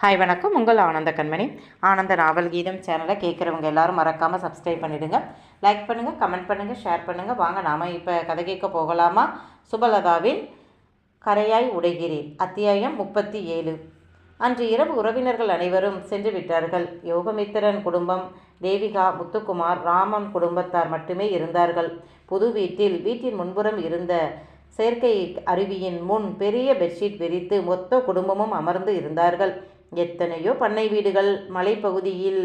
Hi வணக்கம். உங்கள் ஆனந்த கண்மணி. ஆனந்த நாவல் கீதம் சேனலை கேட்குறவங்க எல்லாரும் மறக்காமல் சப்ஸ்கிரைப் பண்ணிவிடுங்க லைக் பண்ணுங்கள் கமெண்ட் பண்ணுங்கள் ஷேர் பண்ணுங்கள் வாங்க நாம் இப்போ கதை கேட்க போகலாமா? சுபலதாவின் கரையாய் உடைகிறேன். அத்தியாயம் முப்பத்தி ஏழு. அன்று இரவு உறவினர்கள் அனைவரும் சென்று விட்டார்கள். யோகமித்திரன் குடும்பம் தேவிகா முத்துக்குமார் ராமன் குடும்பத்தார் மட்டுமே இருந்தார்கள். புது வீட்டில் வீட்டின் முன்புறம் இருந்த செயற்கை அருவியின் முன் பெரிய பெட்ஷீட் விரித்து மொத்த குடும்பமும் அமர்ந்து இருந்தார்கள். எத்தனையோ பண்ணை வீடுகள் மலைப்பகுதியில்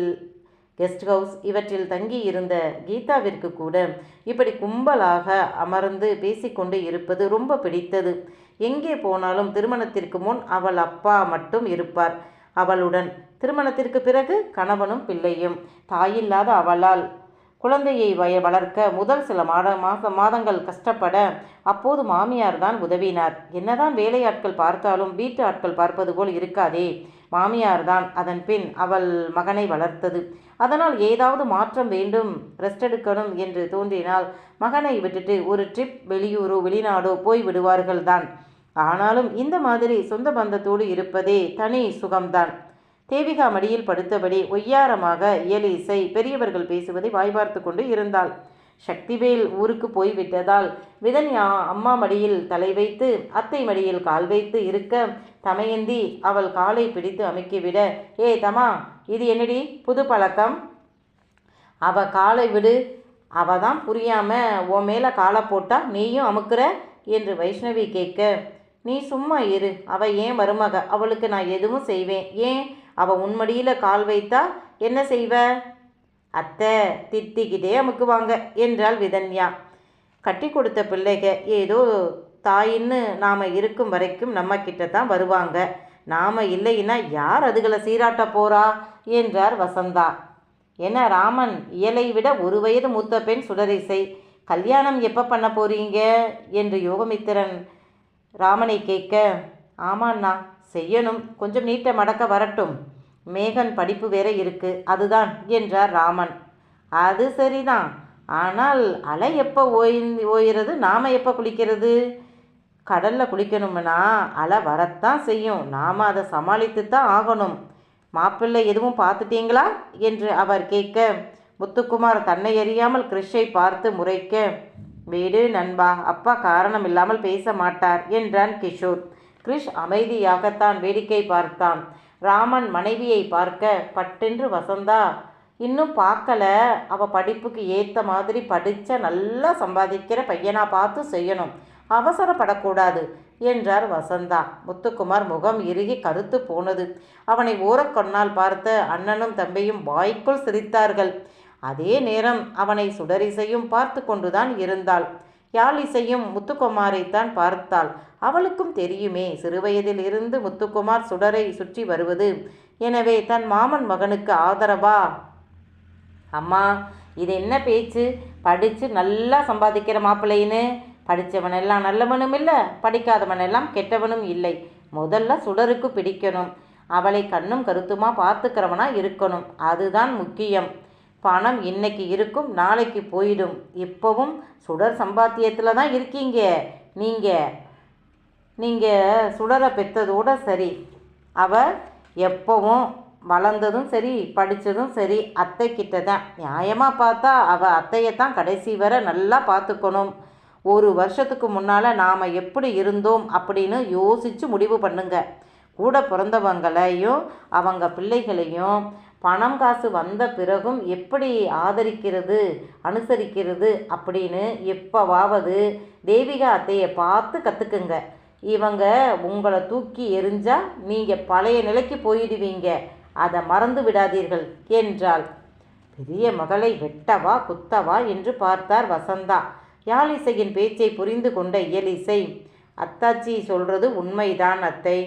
கெஸ்ட் ஹவுஸ் இவற்றில் தங்கி இருந்த கீதாவிற்கு கூட இப்படி கும்பலாக அமர்ந்து பேசிக்கொண்டு இருப்பது ரொம்ப பிடித்தது. எங்கே போனாலும் திருமணத்திற்கு முன் அவள் அப்பா மட்டும் இருப்பார். அவளுடன் திருமணத்திற்கு பிறகு கணவனும் பிள்ளையும். தாயில்லாத அவளால் குழந்தையை வய வளர்க்க முதல் சில மாத மாத மாதங்கள் கஷ்டப்பட அப்போது மாமியார் தான் உதவினார். என்னதான் வேலையாட்கள் பார்த்தாலும் வீட்டு ஆட்கள் பார்ப்பது போல் இருக்காதே. மாமியார் தான் அதன் பின் அவள் மகனை வளர்த்தது. அதனால் ஏதாவது மாற்றம் வேண்டும் ரெஸ்ட் எடுக்கணும் என்று தோன்றினால் மகனை விட்டுட்டு ஒரு ட்ரிப் வெளியூரோ வெளிநாடோ போய் விடுவார்கள் தான் ஆனாலும் இந்த மாதிரி சொந்த பந்தத்தோடு இருப்பதே தனி சுகம்தான். தேவிகா மடியில் படுத்தபடி ஒய்யாரமாக இயலி இசை பெரியவர்கள் பேசுவதை வாய்பார்த்து கொண்டு இருந்தாள். சக்திவேல் ஊருக்கு போய்விட்டதால் விதன்யா அம்மா மடியில் தலை வைத்து அத்தை மடியில் கால் வைத்து இருக்க தமையந்தி அவள் காலை பிடித்து அமுக்கிவிட ஏ தமா இது என்னடி? புது பழக்கம்? அவ காலை விடு. அவ தான் புரியாம உன் மேலே காலை போட்டா நீயும் அமுக்குற? என்று வைஷ்ணவி கேட்க நீ சும்மா இரு. அவ ஏன் மருமக? அவளுக்கு நான் எதுவும் செய்வேன். ஏன் அவள் உன்மடியில் கால் வைத்தா என்ன செய்வ? அத்தை திட்டிக்கிட்டே அமுக்குவாங்க என்றாள் விதன்யா. கட்டி கொடுத்த பிள்ளைக ஏதோ தாயின்னு நாம் இருக்கும் வரைக்கும் நம்ம கிட்ட தான் வருவாங்க. நாம் இல்லைன்னா யார் அதுகளை சீராட்ட போறா? என்றார் வசந்தா. என்ன ராமன் இயலை விட ஒரு வயது மூத்த பெண் சுடரிசை. கல்யாணம் எப்போ பண்ண போறீங்க? என்று யோகமித்திரன் ராமனை கேட்க ஆமாண்ணா செய்யணும். கொஞ்சம் நீட்ட மடக்க வரட்டும். மேகன் படிப்பு வேற இருக்கு. அதுதான் என்றார் ராமன். அது சரிதான். ஆனால் அலை எப்போ ஓய் ஓயிறது? நாம் எப்போ குளிக்கிறது? கடலில் குளிக்கணும்னா அலை வரத்தான் செய்யும். நாம் அதை சமாளித்து தான் ஆகணும். மாப்பிள்ளை எதுவும் பார்த்துட்டீங்களா? என்று அவர் கேட்க முத்துக்குமார் தன்னை அறியாமல் கிறிஷை பார்த்து முறைக்க வீடு நண்பா அப்பா காரணம் இல்லாமல் பேச மாட்டார் என்றான் கிஷோர். கிரிஷ் அமைதியாகத்தான் வேடிக்கை பார்த்தான். ராமன் மனைவியை பார்க்க பட்டென்று வசந்தா இன்னும் பார்க்கல. அவ படிப்புக்கு ஏற்ற மாதிரி படித்த நல்லா சம்பாதிக்கிற பையனா பார்த்து செய்யணும். அவசரப்படக்கூடாது என்றார் வசந்தா. முத்துக்குமார் முகம் இறுகி கருத்து போனது. அவனை ஓரக்கொன்னால் பார்த்த அண்ணனும் தம்பியும் வாய்க்குள் சிரித்தார்கள். அதே நேரம் அவனை சுடரிசையும் பார்த்து கொண்டுதான் இருந்தாள். யாழிசையும் முத்துக்குமாரைத்தான் பார்த்தாள். அவளுக்கும் தெரியுமே சிறுவயதில் இருந்து முத்துக்குமார் சுடரை சுற்றி வருவது. எனவே தன் மாமன் மகனுக்கு ஆதரவா? அம்மா இது என்ன பேச்சு? படித்து நல்லா சம்பாதிக்கிற மாப்பிள்ளைன்னு. படித்தவன் எல்லாம் நல்லவனும் இல்லை படிக்காதவன் எல்லாம் கெட்டவனும் இல்லை. முதல்ல சுடருக்கு பிடிக்கணும். அவளை கண்ணும் கருத்துமா பார்த்துக்கிறவனா இருக்கணும். அதுதான் முக்கியம். பணம் இன்னைக்கு இருக்கும் நாளைக்கு போயிடும். இப்போவும் சுடர் சம்பாத்தியத்தில் தான் இருக்கீங்க. நீங்கள் நீங்கள் சுடரை பெற்றதோட சரி. அவ எப்போவும் வளர்ந்ததும் சரி படித்ததும் சரி அத்தை கிட்ட தான் நியாயமாக பார்த்தா அவள் அத்தையை தான் கடைசி வரை நல்லா பார்த்துக்கணும். ஒரு வருஷத்துக்கு முன்னால் நாம் எப்படி இருந்தோம் அப்படின்னு யோசித்து முடிவு பண்ணுங்க. கூட பிறந்தவங்களையும் அவங்க பிள்ளைகளையும் பணம் காசு வந்த பிறகும் எப்படி ஆதரிக்கிறது அனுசரிக்கிறது அப்படின்னு எப்போவாவது தேவிகா அத்தையை பார்த்து கற்றுக்குங்க இவங்க உங்களை தூக்கி எரிஞ்சால் நீங்கள் பழைய நிலைக்கு போயிடுவீங்க. அதை மறந்து விடாதீர்கள் என்றாள். பெரிய மகளை வெட்டவா குத்தவா? என்று பார்த்தார் வசந்தா. யாழிசையின் பேச்சை புரிந்து கொண்ட இயலிசை அத்தாச்சி சொல்றது உண்மைதான் அத்தை.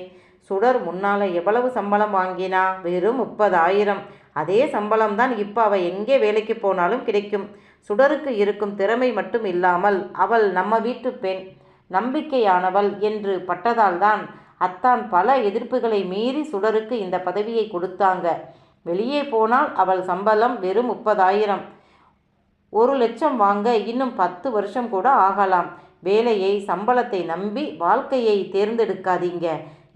சுடர் முன்னால் எவ்வளவு சம்பளம் வாங்கினா? வெறும் முப்பதாயிரம். அதே சம்பளம் தான் இப்போ அவள் எங்கே வேலைக்கு போனாலும் கிடைக்கும். சுடருக்கு இருக்கும் திறமை மட்டும் இல்லாமல் அவள் நம்ம வீட்டு பெண் நம்பிக்கையானவள் என்று பட்டதால்தான் அத்தான் பல எதிர்ப்புகளை மீறி சுடருக்கு இந்த பதவியை கொடுத்தாங்க. வெளியே போனால் அவள் சம்பளம் வெறும் முப்பதாயிரம். ஒரு லட்சம் வாங்க இன்னும் பத்து வருஷம் கூட ஆகலாம். வேலையை சம்பளத்தை நம்பி வாழ்க்கையை தேர்ந்தெடுக்காதீங்க.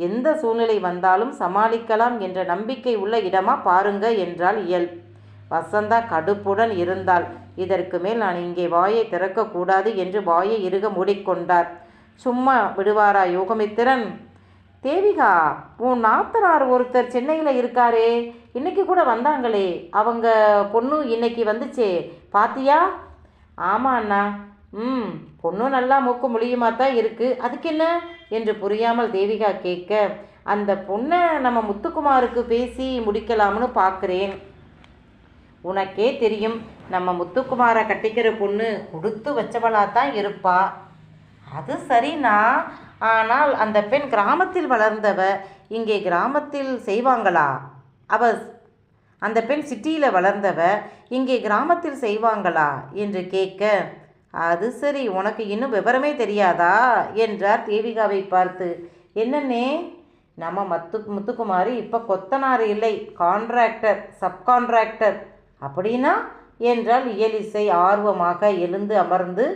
எந்த சூழ்நிலை வந்தாலும் சமாளிக்கலாம் என்ற நம்பிக்கை உள்ள இடமா பாருங்க என்றால் இயல். வசந்தா கடுப்புடன் இருந்தால் இதற்கு மேல் நான் இங்கே வாயை திறக்கக்கூடாது என்று வாயை இறுக மூடிக்கொண்டார். சும்மா விடுவாரா யோகமித்திரன்? தேவிகா உன் நாத்தனார் ஒருத்தர் சென்னையில் இருக்காரே. இன்னைக்கு கூட வந்தாங்களே. அவங்க பொண்ணு இன்னைக்கு வந்துச்சே. பாத்தியா? ஆமாம் அண்ணா. ம் பொண்ணு நல்லா மூக்கு முடியுமா தான் இருக்குது அதுக்கு என்ன என்று புரியாமல் தேவிகா கேட்க அந்த பொண்ணை நம்ம முத்துக்குமாருக்கு பேசி முடிக்கலாம்னு பார்க்குறேன் உனக்கே தெரியும் நம்ம முத்துக்குமாரை கட்டிக்கிற பொண்ணு கொடுத்து வச்சவளாக தான் இருப்பா. அது சரினா ஆனால் அந்த பெண் கிராமத்தில் வளர்ந்தவ இங்கே கிராமத்தில் செய்வாங்களா? அவ அந்த பெண் சிட்டியில் வளர்ந்தவ இங்கே கிராமத்தில் செய்வாங்களா? என்று கேட்க அது சரி உனக்கு இன்னும் விவரமே தெரியாதா? என்றார் தேவிகாவை பார்த்து. என்னன்னே நம்ம மத்து முத்துக்குமாரி இப்போ கொத்தனார் இல்லை கான்ட்ராக்டர் சப்கான்ட்ராக்டர் அப்படின்னா? என்றால் இயலிசை ஆர்வமாக எழுந்து அமர்ந்து.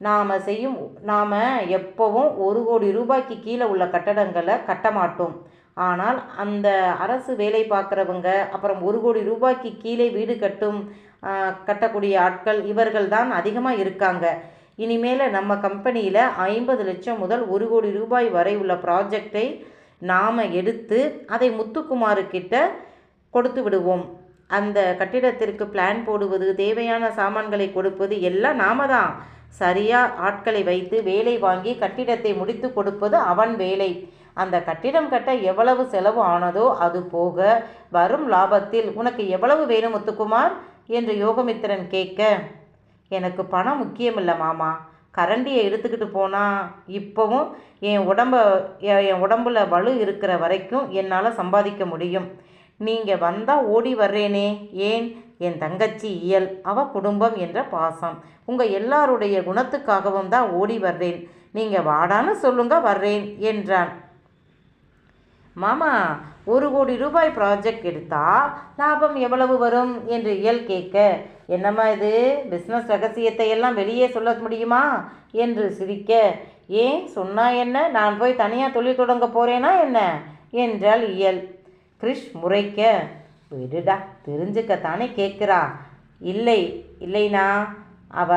நாம் செய்யும் நாம் எப்போவும் ஒரு கோடி ரூபாய்க்கு கீழே உள்ள கட்டடங்களை கட்ட மாட்டோம். ஆனால் அந்த அரசு வேலை பார்க்குறவங்க அப்புறம் ஒரு கோடி ரூபாய்க்கு கீழே வீடு கட்டும் கட்டக்கூடிய ஆட்கள் இவர்கள் தான் அதிகமாக இருக்காங்க. இனிமேல் நம்ம கம்பெனியில் ஐம்பது லட்சம் முதல் ஒரு கோடி ரூபாய் வரை உள்ள ப்ராஜெக்டை நாம் எடுத்து அதை முத்துக்குமாருக்கிட்ட கொடுத்து விடுவோம். அந்த கட்டிடத்திற்கு பிளான் போடுவது தேவையான சாமான்களை கொடுப்பது எல்லாம் நாம தான். சரியாக ஆட்களை வைத்து வேலை வாங்கி கட்டிடத்தை முடித்து கொடுப்பது அவன் வேலை. அந்த கட்டிடம் கட்ட எவ்வளவு செலவு ஆனதோ அது போக வரும் லாபத்தில் உனக்கு எவ்வளவு வேணும் முத்துக்குமார்? என்று யோகமித்திரன் கேட்க எனக்கு பணம் முக்கியமில்லை மாமா. கரண்டியை எடுத்துக்கிட்டு போனால் இப்போவும் என் உடம்ப என் என் உடம்புல வலு இருக்கிற வரைக்கும் என்னால் சம்பாதிக்க முடியும். நீங்கள் வந்தால் ஓடி வர்றேனே. ஏன்? என் தங்கச்சி இயல் அவ குடும்பம் என்ற பாசம். உங்கள் எல்லாருடைய குணத்துக்காகவும் தான் ஓடி வர்றேன். நீங்கள் வாடான்னு சொல்லுங்க வர்றேன் என்றான். மாமா ஒரு கோடி ரூபாய் ப்ராஜெக்ட் எடுத்தா லாபம் எவ்வளவு வரும் என்று இயல் கேட்க என்னம்மா இது? பிஸ்னஸ் ரகசியத்தை எல்லாம் வெளியே சொல்ல முடியுமா? என்று சிரிக்க ஏன் சொன்னா என்ன? நான் போய் தனியாக தொழில் தொடங்க போறேனா என்ன? என்றாள் இயல். கிறிஷ் முறைக்க விடுடா தெரிஞ்சுக்கத்தானே கேட்குறா. இல்லை இல்லைனா அவ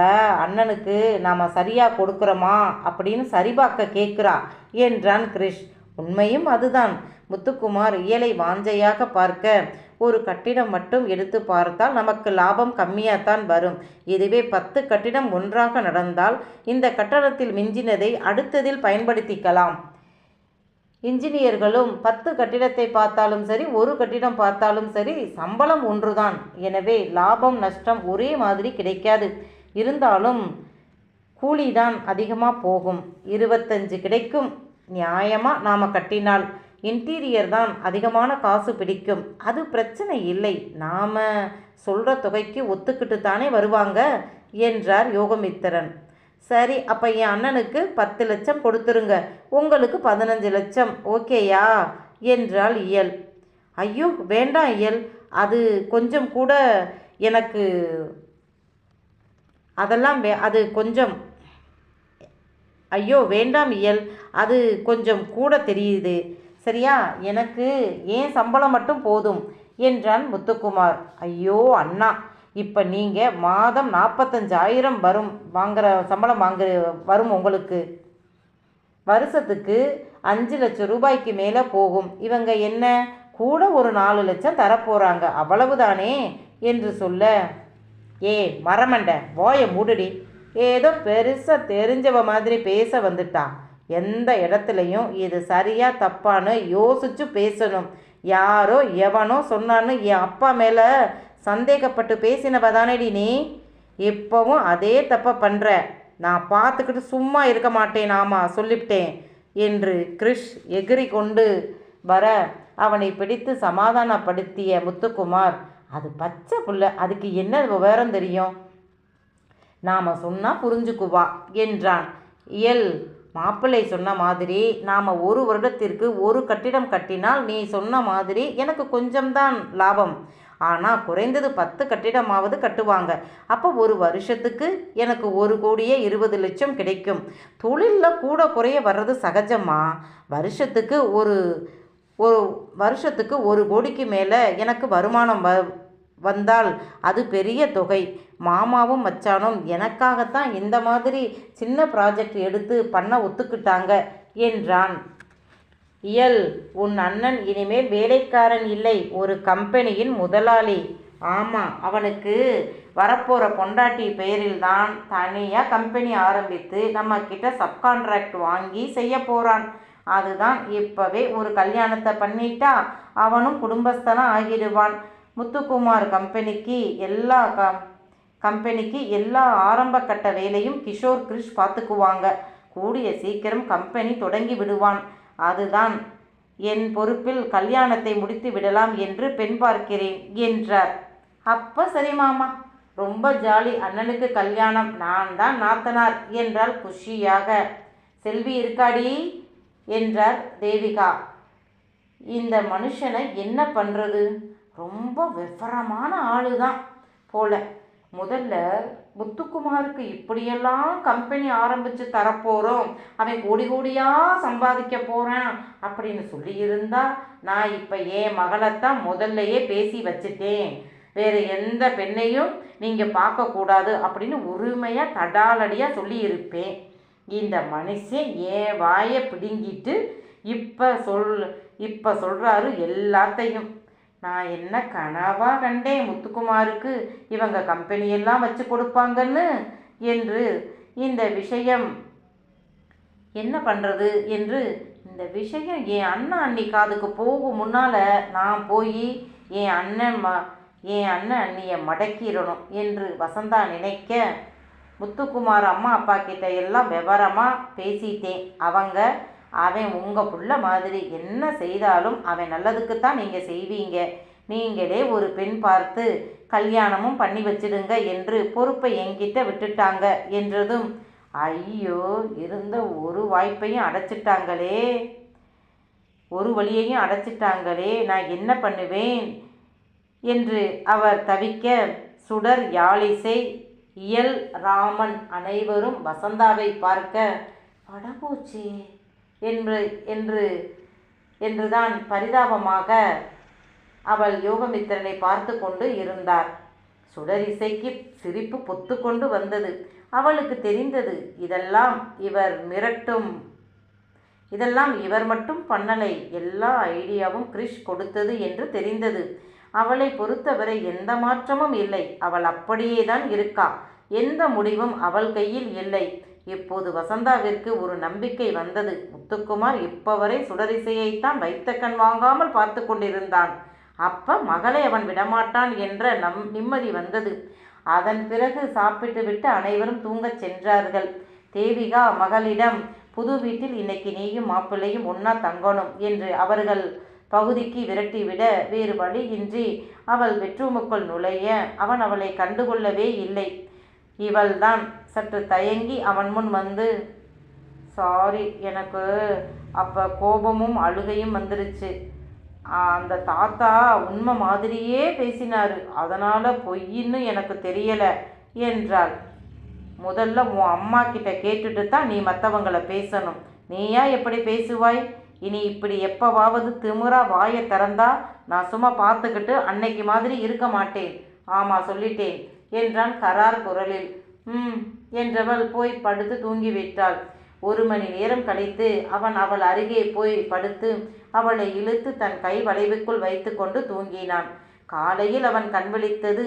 அண்ணனுக்கு நாம் சரியாக கொடுக்குறோமா அப்படின்னு சரிபார்க்க கேட்குறா என்றான் கிரிஷ். உண்மையும் அதுதான். முத்துக்குமார் இயலை வாஞ்சையாக பார்க்க ஒரு கட்டிடம் மட்டும் எடுத்து பார்த்தால் நமக்கு லாபம் கம்மியாகத்தான் வரும். இதுவே பத்து கட்டிடம் ஒன்றாக நடந்தால் இந்த கட்டடத்தில் மிஞ்சினதை அடுத்ததில் பயன்படுத்திக்கலாம். இன்ஜினியர்களும் பத்து கட்டிடத்தை பார்த்தாலும் சரி ஒரு கட்டிடம் பார்த்தாலும் சரி சம்பளம் ஒன்றுதான். எனவே லாபம் நஷ்டம் ஒரே மாதிரி கிடைக்காது. இருந்தாலும் கூலி தான் அதிகமாக போகும். இருபத்தஞ்சு கிடைக்கும். நியாயமாக நாம் கட்டினால் இன்டீரியர் தான் அதிகமான காசு பிடிக்கும். அது பிரச்சனை இல்லை. நாம் சொல்கிற தொகைக்கு ஒத்துக்கிட்டு தானே வருவாங்க? என்றார் யோகமித்திரன். சரி அப்போ என் அண்ணனுக்கு பத்து லட்சம் கொடுத்துருங்க. உங்களுக்கு பதினஞ்சு லட்சம். ஓகேயா என்றாள் இயல். ஐயோ வேண்டாம் இயல். அது கொஞ்சம் கூட எனக்கு அதெல்லாம் வே அது கொஞ்சம் ஐயோ வேண்டாம் இயல். அது கொஞ்சம் கூட தெரியுது. சரியா? எனக்கு ஏன் சம்பளம் மட்டும் போதும்? என்றான் முத்துக்குமார். ஐயோ அண்ணா இப்போ நீங்கள் மாதம் நாற்பத்தஞ்சாயிரம் வரும். வாங்குற சம்பளம் வாங்குற வரும் உங்களுக்கு. வருஷத்துக்கு அஞ்சு லட்சம் ரூபாய்க்கு மேலே போகும். இவங்க என்ன கூட ஒரு நாலு லட்சம் தரப்போகிறாங்க அவ்வளவுதானே? என்று சொல்ல ஏ மரமண்ட வாயை மூடுடி. ஏதோ பெருசாக தெரிஞ்சவ மாதிரி பேச வந்துட்டா. எந்த இடத்துலையும் இது சரியா தப்பான்னு யோசிச்சு பேசணும். யாரோ எவனோ சொன்னான்னு என் அப்பா மேலே சந்தேகப்பட்டு பேசினவ தானேடி நீ? இப்போவும் அதே தப்பை பண்ணுற நான் பார்த்துக்கிட்டு சும்மா இருக்க மாட்டேன் ஆமா சொல்லிவிட்டேன் என்று கிறிஷ் எகிரி கொண்டு வர அவனை பிடித்து சமாதானப்படுத்திய முத்துக்குமார் அது பச்சை புள்ள அதுக்கு என்ன விவரம் தெரியும்? நாம் சொன்னால் புரிஞ்சுக்குவா என்றான். இயல் மாப்பிள்ளை சொன்ன மாதிரி நாம் ஒரு வருடத்திற்கு ஒரு கட்டிடம் கட்டினால் நீ சொன்ன மாதிரி எனக்கு கொஞ்சம்தான் லாபம். ஆனால் குறைந்தது பத்து கட்டிடமாவது கட்டுவாங்க. அப்போ ஒரு வருஷத்துக்கு எனக்கு ஒரு கோடியே இருபது லட்சம் கிடைக்கும். தொழிலில் கூட குறைய வர்றது சகஜமா? வருஷத்துக்கு ஒரு ஒரு வருஷத்துக்கு ஒரு கோடிக்கு மேலே எனக்கு வருமானம் வ வந்தால் அது பெரிய தொகை. மாமாவும் மச்சானும் எனக்காகத்தான் இந்த மாதிரி சின்ன ப்ராஜெக்ட் எடுத்து பண்ண ஒத்துக்கிட்டாங்க என்றான். இயல் உன் அண்ணன் இனிமேல் வேலைக்காரன் இல்லை ஒரு கம்பெனியின் முதலாளி. ஆமாம் அவனுக்கு வரப்போகிற பொண்டாட்டி பெயரில் தான் தனியாக கம்பெனி ஆரம்பித்து நம்ம கிட்ட சப்கான்ட்ராக்ட் வாங்கி செய்ய போகிறான் அதுதான் இப்போவே ஒரு கல்யாணத்தை பண்ணிட்டா அவனும் குடும்பஸ்தனாக ஆகிடுவான். முத்துக்குமார் கம்பெனிக்கு எல்லா கம் கம்பெனிக்கு எல்லா ஆரம்ப கட்ட வேலையும் கிஷோர் கிரிஷ் பார்த்துக்குவாங்க. கூடிய சீக்கிரம் கம்பெனி தொடங்கி விடுவான். அதுதான் என் பொறுப்பில் கல்யாணத்தை முடித்து விடலாம் என்று பெண் பார்க்கிறேன் என்றார். அப்போ சரி மாமா ரொம்ப ஜாலி அண்ணனுக்கு கல்யாணம். நான் தான் நாத்தனார் என்றால் குஷியாக. செல்வி இருக்காடி என்றார் தேவிகா. இந்த மனுஷனை என்ன பண்ணுறது ரொம்ப விவரமான ஆளு தான் போல. முதல்ல முத்துக்குமாருக்கு இப்படியெல்லாம் கம்பெனி ஆரம்பித்து தரப்போகிறோம் அவன் கோடி கோடியாக சம்பாதிக்க போகிறான் அப்படின்னு சொல்லியிருந்தா நான் இப்போ என் மகளைத்தான் முதல்லையே பேசி வச்சுட்டேன். வேறு எந்த பெண்ணையும் நீங்கள் பார்க்கக்கூடாது அப்படின்னு உரிமையாக தடாலடியாக சொல்லியிருப்பேன். இந்த மனுஷன் என் வாயை பிடுங்கிட்டு இப்போ சொல் இப்போ சொல்கிறாரு எல்லாத்தையும். நான் என்ன கனவா கண்டேன் முத்துக்குமாருக்கு? இவங்க கம்பெனியெல்லாம் வச்சு கொடுப்பாங்கன்னு? என்று இந்த விஷயம் என்ன பண்ணுறது என்று இந்த விஷயம் என் அண்ணன் அண்ணி காதுக்கு போகும் முன்னால் நான் போய் என் அண்ணன் ம என் அண்ணன் அண்ணியை மடக்கிடணும் என்று வசந்தா நினைக்க முத்துக்குமார் அம்மா அப்பா கிட்ட எல்லாம் விவரமாக பேசிட்டேன். அவங்க அவன் உங்கள் புள்ள மாதிரி என்ன செய்தாலும் அவன் நல்லதுக்கு தான் நீங்கள் செய்வீங்க. நீங்களே ஒரு பெண் பார்த்து கல்யாணமும் பண்ணி வச்சிடுங்க என்று பொறுப்பை என்கிட்ட விட்டுட்டாங்க என்றதும் ஐயோ இருந்த ஒரு வாய்ப்பையும் அடைச்சிட்டாங்களே. ஒரு வழியையும் அடைச்சிட்டாங்களே. நான் என்ன பண்ணுவேன்? என்று அவர் தவிக்க சுடர் யாழிசை இயல் ராமன் அனைவரும் வசந்தாவை பார்க்க படபோச்சே என்று என்று என்றுதான் பரிதாபமாக அவள் யோகமித்திரனை பார்த்து கொண்டு இருந்தார். சுடரிசைக்கு சிரிப்பு பொத்து கொண்டு வந்தது. அவளுக்கு தெரிந்தது இதெல்லாம் இவர் மிரட்டும். இதெல்லாம் இவர் மட்டும் பண்ணலை. எல்லா ஐடியாவும் கிரிஷ் கொடுத்தது என்று தெரிந்தது. அவளை பொறுத்தவரை எந்த மாற்றமும் இல்லை. அவள் அப்படியே தான் இருக்கா. எந்த முடிவும் அவள் கையில் இல்லை. இப்போது வசந்தாவிற்கு ஒரு நம்பிக்கை வந்தது. முத்துக்குமார் இப்பவரை சுடரிசையைத்தான் வைத்த கண் வாங்காமல் பார்த்து கொண்டிருந்தான். அப்ப மகளை அவன் விடமாட்டான் என்ற நம் நிம்மதி வந்தது. அதன் பிறகு சாப்பிட்டு விட்டு அனைவரும் தூங்கச் சென்றார்கள். தேவிகா மகளிடம் புது வீட்டில் இன்னைக்கு நீயும் மாப்பிள்ளையும் ஒன்னா தங்கணும் என்று அவர்கள் பகுதிக்கு விரட்டிவிட வேறு வழியின்றி அவள் பெட்ரூமுக்குள் நுழைய அவன் அவளை கண்டுகொள்ளவே இல்லை. இவள்தான் சற்று தயங்கி அவன் முன் வந்து சாரி எனக்கு அப்போ கோபமும் அழுகையும் வந்துருச்சு. அந்த தாத்தா உண்மை மாதிரியே பேசினார். அதனால் பொய்ன்னு எனக்கு தெரியலை என்றாள். முதல்ல உன் அம்மா கிட்ட கேட்டுட்டு தான் நீ மற்றவங்களை பேசணும். நீயா எப்படி பேசுவாய்? இனி இப்படி எப்போவாவது திமுறா வாயை திறந்தா நான் சும்மா பார்த்துக்கிட்டு அன்னைக்கு மாதிரி இருக்க மாட்டேன். ஆமாம் சொல்லிட்டேன் என்றான் கரார் குரலில். ம் என்றவள் போய் படுத்து தூங்கிவிட்டாள். ஒரு மணி நேரம் கழித்து அவன் அவள் அருகே போய் படுத்து அவளை இழுத்து தன் கை வளைவுக்குள் வைத்துக்கொண்டு தூங்கினான். காலையில் அவன் கண்விழித்தது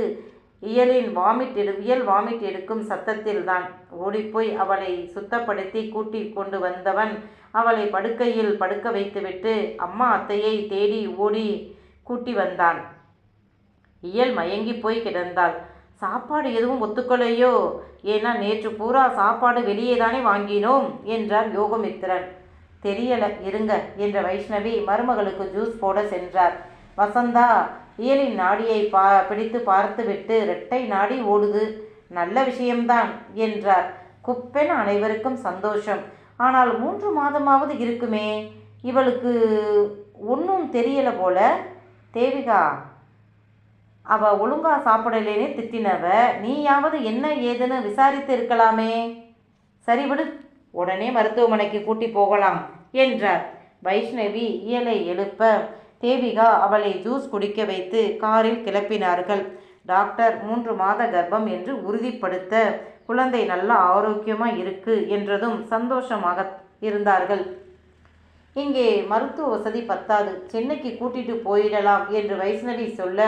இயலின் வாமிட் எடு இயல் வாமிட் எடுக்கும் சத்தத்தில்தான். ஓடிப்போய் அவளை சுத்தப்படுத்தி கூட்டி கொண்டு வந்தவன் அவளை படுக்கையில் படுக்க வைத்துவிட்டு அம்மா அத்தையை தேடி ஓடி கூட்டி வந்தான். இயல் மயங்கி போய் கிடந்தாள். சாப்பாடு எதுவும் ஒத்துக்கொள்ளையோ? ஏன்னா நேற்று பூரா சாப்பாடு வெளியே தானே வாங்கினோம் என்றார் யோகமித்திரன். தெரியல இருங்க என்ற வைஷ்ணவி மருமகளுக்கு ஜூஸ் போட சென்றார். வசந்தா இயலின் நாடியை பா பிடித்து பார்த்துவிட்டு இரட்டை நாடி ஓடுது நல்ல விஷயம்தான் என்றார். குப்பென் அனைவருக்கும் சந்தோஷம். ஆனால் மூன்று மாதமாவது இருக்குமே. இவளுக்கு ஒன்றும் தெரியல போல. தேவிகா அவ ஒழுங்கா சாப்பிடலேன்னு திட்டினவ நீயாவது என்ன ஏதுன்னு விசாரித்து இருக்கலாமே? சரி விடு உடனே மருத்துவமனைக்கு கூட்டி போகலாம் என்றார். வைஷ்ணவி இயலை எழுப்ப தேவிகா அவளை ஜூஸ் குடிக்க வைத்து காரில் கிளப்பினார்கள். டாக்டர் மூன்று மாத கர்ப்பம் என்று உறுதிப்படுத்த குழந்தை நல்ல ஆரோக்கியமாக இருக்கு என்றதும் சந்தோஷமாக இருந்தார்கள். இங்கே மருத்துவ வசதி பத்தாது சென்னைக்கு கூட்டிட்டு போயிடலாம் என்று வைஷ்ணவி சொல்ல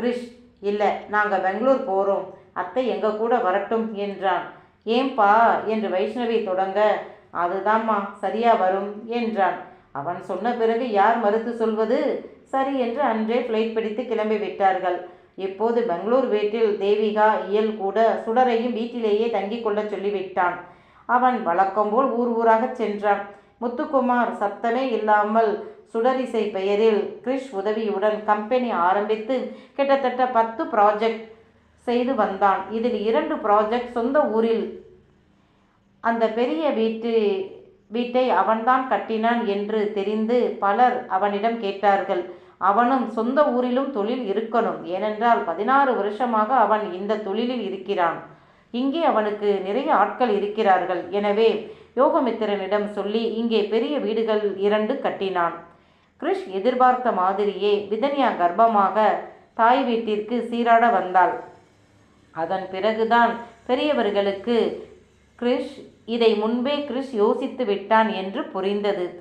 கிரிஷ் இல்லை நாங்கள் பெங்களூர் போகிறோம் அத்தை எங்கள் கூட வரட்டும் என்றான். ஏன்பா? என்று வைஷ்ணவி தொடங்க அதுதாம்மா சரியா வரும் என்றான். அவன் சொன்ன பிறகு யார் மறுத்து சொல்வது? சரி என்று அன்றே ஃப்ளைட் பிடித்து கிளம்பி விட்டார்கள். இப்போது பெங்களூர் வீட்டில் தேவிகா இயல் கூட சுடரையும் வீட்டிலேயே தங்கிக் கொள்ளச் சொல்லிவிட்டான். அவன் வழக்கம்போல் ஊர் ஊராகச் சென்றான். முத்துக்குமார் சத்தமே இல்லாமல் சுடரிசை பெயரில் கிரிஷ் உதவியுடன் கம்பெனி ஆரம்பித்து கிட்டத்தட்ட பத்து ப்ராஜெக்ட் செய்து வந்தான். இதில் இரண்டு ப்ராஜெக்ட் சொந்த ஊரில். அந்த பெரிய வீட்டு வீட்டை அவன்தான் கட்டினான் என்று தெரிந்து பலர் அவனிடம் கேட்டார்கள். அவனும் சொந்த ஊரிலும் தொழில் இருக்கணும். ஏனென்றால் பதினாறு வருஷமாக அவன் இந்த தொழிலில் இருக்கிறான். இங்கே அவனுக்கு நிறைய ஆட்கள் இருக்கிறார்கள். எனவே யோகமித்திரனிடம் சொல்லி இங்கே பெரிய வீடுகள் இரண்டு கட்டினான். கிருஷ் எதிர்பார்த்த மாதிரியே விதன்யா கர்ப்பமாக தாய் வீட்டிற்கு சீராட வந்தாள். அதன் பிறகுதான் பெரியவர்களுக்கு கிருஷ் இதை முன்பே கிரிஷ் யோசித்து விட்டான் என்று புரிந்தது.